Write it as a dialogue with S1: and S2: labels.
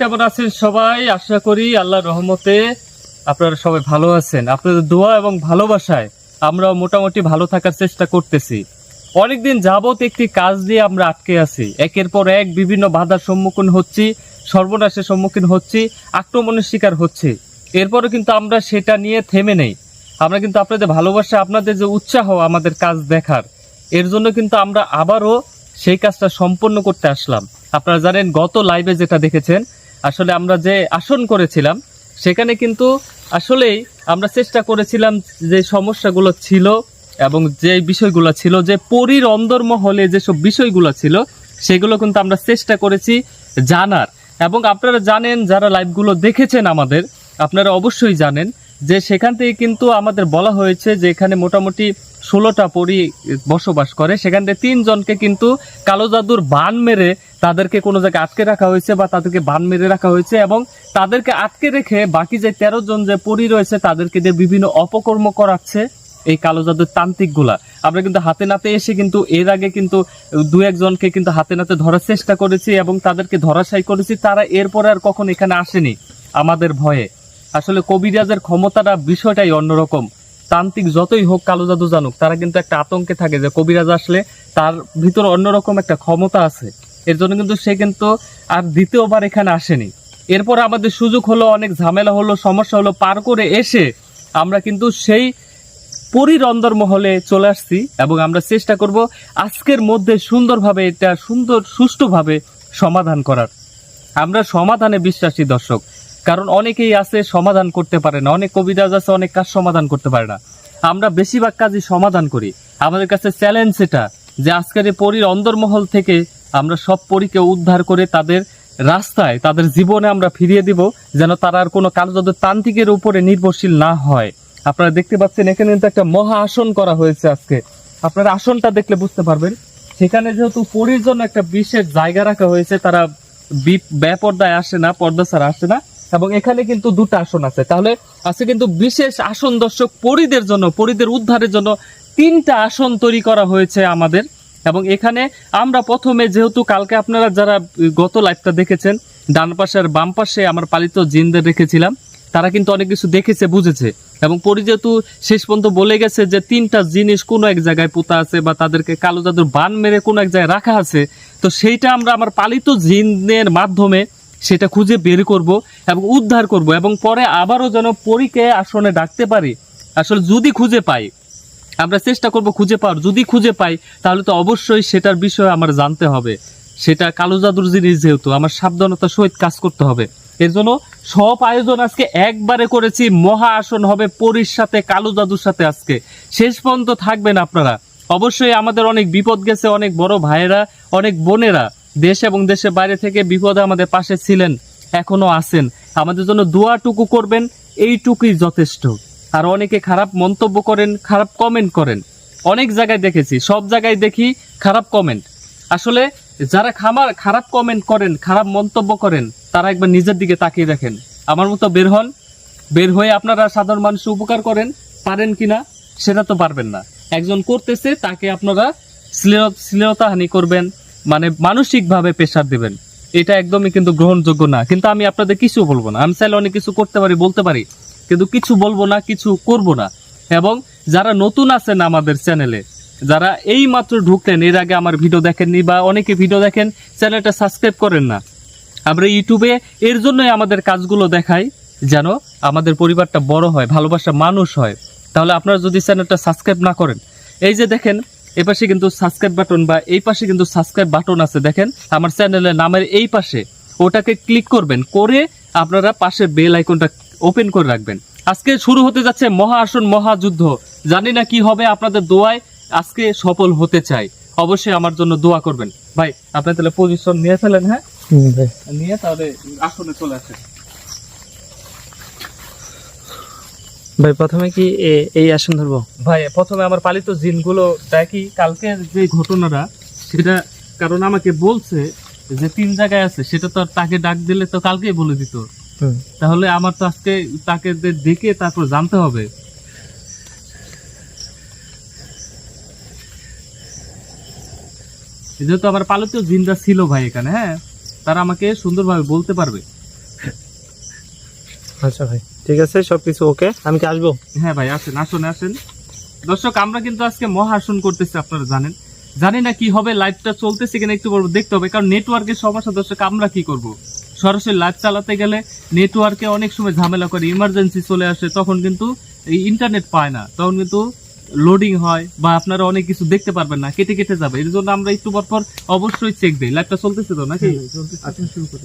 S1: কেমন আছেন সবাই? আশা করি আল্লাহর রহমতে আপনারা সবাই ভালো আছেন। আপনাদের দোয়া এবং ভালোবাসায় আমরা মোটামুটি ভালো থাকার চেষ্টা করতেছি। অনেকদিন যাবত একটি কাজ দিয়ে আমরা আটকে আছি। একের পর এক বিভিন্ন বাধার সম্মুখীন হচ্ছি, সর্বনাশের সম্মুখীন হচ্ছি, আক্রমণের শিকার হচ্ছে। এরপরে কিন্তু আমরা সেটা নিয়ে থেমে নেই। আমরা কিন্তু আপনাদের ভালোবাসা, আপনাদের যে উৎসাহ আমাদের কাজ দেখার, এর জন্য কিন্তু আমরা আবারও সেই কাজটা সম্পন্ন করতে আসলাম। আপনারা জানেন, গত লাইভে যেটা দেখেছেন আসলে আমরা যে আসন করেছিলাম, সেখানে কিন্তু আসলেই আমরা চেষ্টা করেছিলাম যে সমস্যাগুলো ছিল এবং যে বিষয়গুলো ছিল, যে পরীর অন্দরমহলে যেসব বিষয়গুলো ছিল, সেগুলো কিন্তু আমরা চেষ্টা করেছি জানার। এবং আপনারা জানেন, যারা লাইভগুলো দেখেছেন আমাদের, আপনারা অবশ্যই জানেন যে সেখান থেকে কিন্তু আমাদের বলা হয়েছে যে এখানে মোটামুটি ষোলোটা পরি বসবাস করে। সেখান থেকে তিনজনকে কিন্তু কালো জাদুর বান মেরে তাদেরকে কোনো জায়গায় আটকে রাখা হয়েছে বা তাদেরকে বান মেরে রাখা হয়েছে এবং তাদেরকে আটকে রেখে বাকি যে তেরো জন যে পরি রয়েছে তাদেরকে দিয়ে বিভিন্ন অপকর্ম করাচ্ছে এই কালো জাদুর তান্ত্রিকগুলা আমরা কিন্তু হাতে নাতে এসে কিন্তু এর আগে কিন্তু দু একজনকে কিন্তু হাতে নাতে ধরার চেষ্টা করেছি এবং তাদেরকে ধরাশায়ী করেছি। তারা এরপরে আর কখন এখানে আসেনি আমাদের ভয়ে। আসলে কবিরাজের ক্ষমতাটা বিষয়টাই অন্যরকম। তান্ত্রিক যতই হোক কালো জাদু জানুক, তারা কিন্তু একটা আতঙ্কে থাকে যে কবিরাজ আসলে তার ভিতর অন্যরকম একটা ক্ষমতা আছে। এর জন্য কিন্তু সে কিন্তু আর দ্বিতীয়বার এখানে আসেনি। এরপর আমাদের সুযোগ হলো, অনেক ঝামেলা হলো, সমস্যা হলো, পার করে এসে আমরা কিন্তু সেই পরির অন্দরমহলে চলে আসছি এবং আমরা চেষ্টা করব আজকের মধ্যে সুন্দরভাবে এটা সুন্দর সুষ্ঠুভাবে সমাধান করার। আমরা সমাধানে বিশ্বাসী দর্শক। কারণ অনেকেই আছে সমাধান করতে পারে না, অনেক কবিরাজ আছে, অনেক কাজ সমাধান করতে পারে না। আমরা বেশিরভাগ কাজই সমাধান করি। আমাদের কাছে চ্যালেঞ্জ এটা যে আজকের এই পরীর অন্দরমহল থেকে আমরা সব পরীকে উদ্ধার করে তাদের রাস্তায়, তাদের জীবনে আমরা ফিরিয়ে দিব, যেন তারা আর কোনো কালো জাদুর তান্ত্রিকের উপরে নির্ভরশীল না হয়। আপনারা দেখতে পাচ্ছেন, এখানে কিন্তু একটা মহা আসন করা হয়েছে আজকে। আপনারা আসনটা দেখলে বুঝতে পারবেন। সেখানে যেহেতু পরীর জন্য একটা বিশেষ জায়গা রাখা হয়েছে, তারা বেপর্দায় আসে না, পর্দা ছাড়া আসে না। এবং এখানে কিন্তু দুটো আসন আছে। তাহলে আজকে কিন্তু বিশেষ আসন দর্শক পরীদের জন্য, পরীদের উদ্ধারের জন্য তিনটা আসন তৈরি করা হয়েছে আমাদের। এবং এখানে আমরা প্রথমে যেহেতু কালকে আপনারা যারা গত লাইভটা দেখেছেন, ডান পাশে আর বাম পাশে আমার পালিত জিনদের রেখেছিলাম, তারা কিন্তু অনেক কিছু দেখেছে, বুঝেছে। এবং পরি যেহেতু শেষ পর্যন্ত বলে গেছে যে তিনটা জিনিস কোনো এক জায়গায় পোতা আছে বা তাদেরকে কালো জাদুর বান মেরে কোনো এক জায়গায় রাখা আছে, তো সেইটা আমরা আমার পালিত জিনের মাধ্যমে সেটা খুঁজে বের করব এবং উদ্ধার করব এবং পরে আবারও যেন পরীকে আসনে ডাকতে পারি। আসলে যদি খুঁজে পাই, আমরা চেষ্টা করব খুঁজে পাওয়ার। যদি খুঁজে পাই, তাহলে তো অবশ্যই সেটার বিষয়ে আমার জানতে হবে। সেটা কালো জাদুর জিনিস যেহেতু, আমার সাবধানতার সহিত কাজ করতে হবে। এর জন্য সব আয়োজন আজকে একবারে করেছি। মহা আসন হবে পরীর সাথে, কালো জাদুর সাথে আজকে। শেষ পর্যন্ত থাকবেন আপনারা। অবশ্যই আমাদের অনেক বিপদ গেছে, অনেক বড় ভাইয়েরা, অনেক বোনেরা। দেশ এবং দেশের বাইরে থেকে বিপদে আমাদের পাশে ছিলেন, এখনও আছেন। আমাদের জন্য দোয়াটুকু করবেন, এইটুকুই যথেষ্ট। আর অনেকে খারাপ মন্তব্য করেন, খারাপ কমেন্ট করেন। অনেক জায়গায় দেখেছি, সব জায়গায় দেখি খারাপ কমেন্ট আসলে যারা খামার খারাপ কমেন্ট করেন, খারাপ মন্তব্য করেন, তারা একবার নিজের দিকে তাকিয়ে দেখেন। আমার মতো বের হন, বের হয়ে আপনারা সাধারণ মানুষ উপকার করেন, পারেন কি না সেটা তো পারবেন না। একজন করতেছে, তাকে আপনারা শ্লীল- শ্লীলতাহানি করবেন মানে মানসিকভাবে প্রেশার দেবেন। এটা একদমই কিন্তু গ্রহণযোগ্য না। কিন্তু আমি আপনাদের কিছু বলব না। আমি চাইলে অনেক কিছু করতে পারি, বলতে পারি। কিন্তু কিছু বলব না, কিছু করব না। এবং যারা নতুন আছেন আমাদের চ্যানেলে যারা এই মাত্র ঢুকলেন, এর আগে আমার ভিডিও দেখেননি বা অনেকে ভিডিও দেখেন চ্যানেলটা সাবস্ক্রাইব করেন না। আমরা ইউটিউবে এর জন্যই আমাদের কাজগুলো দেখাই, যেন আমাদের পরিবারটা বড় হয়, ভালোবাসা মানুষ হয়। তাহলে আপনারা যদি চ্যানেলটা সাবস্ক্রাইব না করেন, এই যে দেখেন এই পাশে কিন্তু সাবস্ক্রাইব বাটন বা এই পাশে কিন্তু সাবস্ক্রাইব বাটন আছে। দেখেন আমার চ্যানেলের নামের এই পাশে ওটাকে ক্লিক করবেন করে আপনারা পাশে বেল আইকনটা ওপেন করে রাখবেন। আজকে শুরু হতে যাচ্ছে মহা আসন মহাযুদ্ধ জানি না কি হবে আপনাদের দোয়ায় আজকে সফল হতে চাই। অবশ্যই আমার জন্য দোয়া করবেন। ভাই আপনি তাহলে পজিশন নিয়ে ফেলেন হ্যাঁ? নিয়ে তাহলে আসনে চলে আসেন।
S2: ভাই প্রথমে কি এই আসন ধরবো?
S1: ভাই প্রথমে আমার পালিত জিনগুলো দেখি। কালকে যে ঘটনাটা সেটা কারণ আমাকে বলছে যে তিন জায়গায় আছে সেটা তো তাকে ডাক দিলে তো কালকেই বলে দিত। তাহলে আমার তো আজকে তাকে দেখে তারপর জানতে হবে। যেহেতু আমার পালিত জিনরা ছিল ভাই এখানে হ্যাঁ তারা আমাকে সুন্দরভাবে বলতে পারবে।
S2: আচ্ছা ভাই ঠিক আছে সবকিছু ওকে আমি কি আসব?
S1: হ্যাঁ ভাই আসেন আসুন আসেন। দর্শক আমরা কিন্তু আজকে মহাসন করতেছি আপনারা জানেন। জানি না কি হবে লাইভটা চলতেছে কিনা একটু বলব দেখতে হবে কারণ নেটওয়ার্কের সমস্যা দর্শক আমরা কি করব? সরাসরি লাইভ চালাতে গেলে নেটওয়ার্কে অনেক সময় ঝামেলা করে ইমার্জেন্সি চলে আসে তখন কিন্তু এই ইন্টারনেট পায় না। তখন কিন্তু লোডিং হয় বা আপনারা অনেক কিছু দেখতে পারবেন না কেটে কেটে যাবে। এর জন্য আমরা একটু পর পর অবশ্যই চেক দিই। লাইভটা চলতেছে তো নাকি?
S2: আচ্ছা শুরু করে